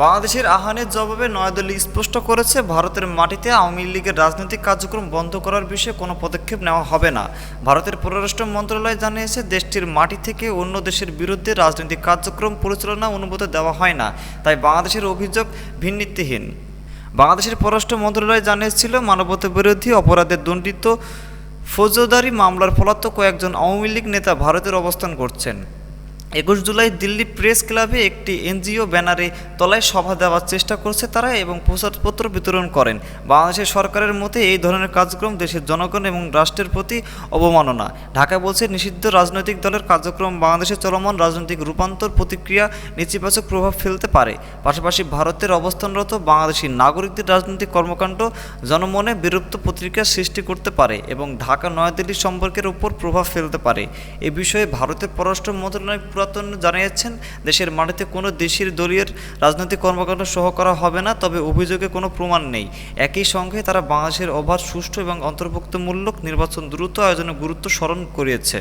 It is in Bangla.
বাংলাদেশের আহ্বানের জবাবে নয়াদিল্লি স্পষ্ট করেছে, ভারতের মাটিতে আওয়ামী লীগের রাজনৈতিক কার্যক্রম বন্ধ করার বিষয়ে কোনো পদক্ষেপ নেওয়া হবে না। ভারতের পররাষ্ট্র মন্ত্রণালয় জানিয়েছে, দেশটির মাটি থেকে অন্য দেশের বিরুদ্ধে রাজনৈতিক কার্যক্রম পরিচালনা অনুমতি দেওয়া হয় না, তাই বাংলাদেশের অভিযোগ ভিন্নিতিহীন বাংলাদেশের পররাষ্ট্র মন্ত্রণালয় জানিয়েছিল মানবতা বিরোধী অপরাধে দণ্ডিত ফৌজদারি মামলার পলাতক কয়েকজন আওয়ামী লীগ নেতা ভারতের অবস্থান করছেন। একুশ জুলাই দিল্লি প্রেস ক্লাবে একটি এনজিও ব্যানারে তলায় সভা দেওয়ার চেষ্টা করছে তারা এবং প্রসাদপত্র বিতরণ করেন। বাংলাদেশের সরকারের মতে এই ধরনের কার্যক্রম দেশের জনগণ এবং রাষ্ট্রের প্রতি অবমাননা। ঢাকা বলছে, নিষিদ্ধ রাজনৈতিক দলের কার্যক্রম বাংলাদেশে চলমান রাজনৈতিক রূপান্তর প্রতিক্রিয়া নেতিবাচক প্রভাব ফেলতে পারে। পাশাপাশি ভারতের অবস্থানরত বাংলাদেশি নাগরিকদের রাজনৈতিক কর্মকাণ্ড জনমনে বিরক্ত প্রতিক্রিয়া সৃষ্টি করতে পারে এবং ঢাকা নয়াদিল্লি সম্পর্কের উপর প্রভাব ফেলতে পারে। এ বিষয়ে ভারতের পররাষ্ট্র মন্ত্রণালয় পুরাতন জানিয়েছেন, দেশের মাটিতে কোনো দেশের দলীয় রাজনৈতিক কর্মকাণ্ড সহ করা হবে না, তবে অভিযোগে কোনো প্রমাণ নেই। একই সঙ্গে তারা বাংলাদেশের অভার সুষ্ঠু এবং অন্তর্ভুক্তমূলক নির্বাচন দ্রুত আয়োজনে গুরুত্ব স্মরণ করিয়েছে।